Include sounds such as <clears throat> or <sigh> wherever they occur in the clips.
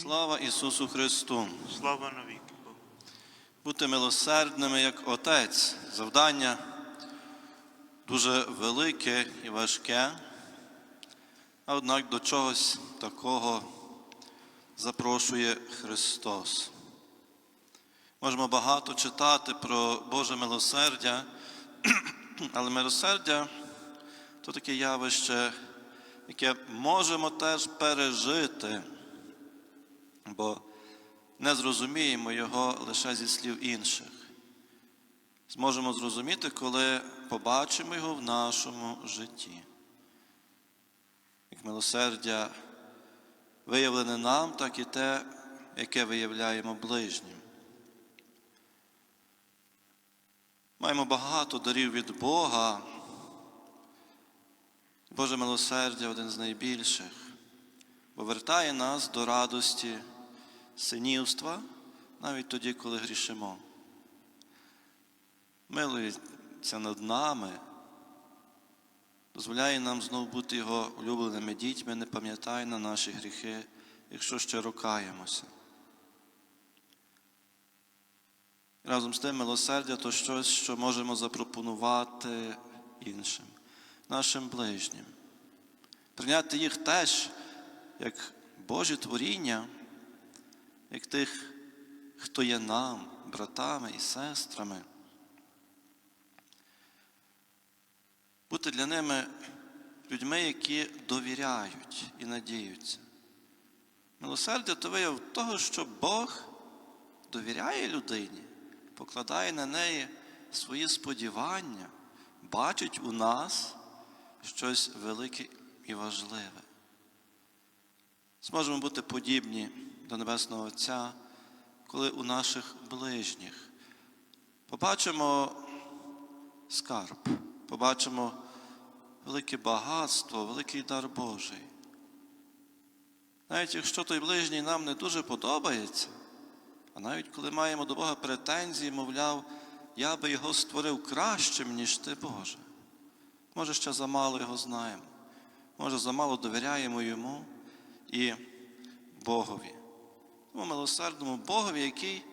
Слава Ісусу Христу! Слава навіки Богу. Бути милосердними як Отець. Завдання дуже велике і важке, а однак до чогось такого запрошує Христос. Можемо багато читати про Боже милосердя, <clears throat> але милосердя то таке явище, яке можемо теж пережити, бо не зрозуміємо його лише зі слів інших. Зможемо зрозуміти, коли побачимо його в нашому житті. Як милосердя виявлене нам, так і те, яке виявляємо ближнім. Маємо багато дарів від Бога. Боже милосердя один з найбільших, бо вертає нас до радості синівства навіть тоді, коли грішимо. Милується над нами, дозволяє нам знов бути Його улюбленими дітьми, не пам'ятає на наші гріхи, якщо ще рокаємося. Разом з тим милосердя то щось, що можемо запропонувати іншим, нашим ближнім. Прийняти їх теж як Божі творіння, як тих, хто є нам, братами і сестрами. Бути для ними людьми, які довіряють і надіються. Милосердя то вияв того, що Бог довіряє людині, покладає на неї свої сподівання, бачить у нас щось велике і важливе. Зможемо бути подібні до Небесного Отця, коли у наших ближніх побачимо скарб, побачимо велике багатство, великий дар Божий. Навіть якщо той ближній нам не дуже подобається, а навіть коли маємо до Бога претензії, мовляв, я би його створив кращим, ніж ти, Боже. Може, ще замало його знаємо, може, замало довіряємо йому і Богові. Тому милосердному Богові, який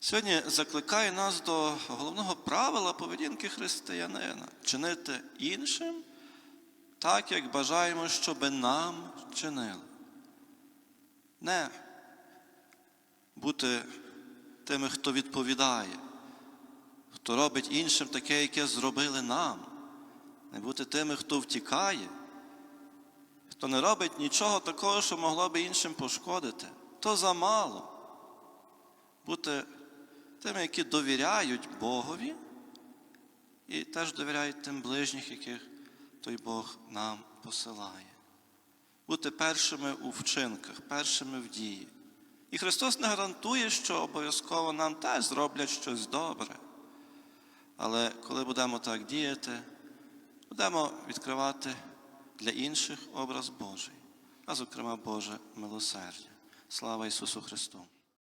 сьогодні закликає нас до головного правила поведінки християнина чинити іншим так, як бажаємо, щоб нам чинили. Не бути тими, хто відповідає, хто робить іншим таке, яке зробили нам, не бути тими, хто втікає, хто не робить нічого такого, що могло би іншим пошкодити, то замало. Бути тими, які довіряють Богові і теж довіряють тим ближніх, яких той Бог нам посилає. Бути першими у вчинках, першими в дії. І Христос не гарантує, що обов'язково нам теж зроблять щось добре. Але коли будемо так діяти, будемо відкривати для інших образ Божий, а зокрема Боже милосердя. Слава Ісусу Христу!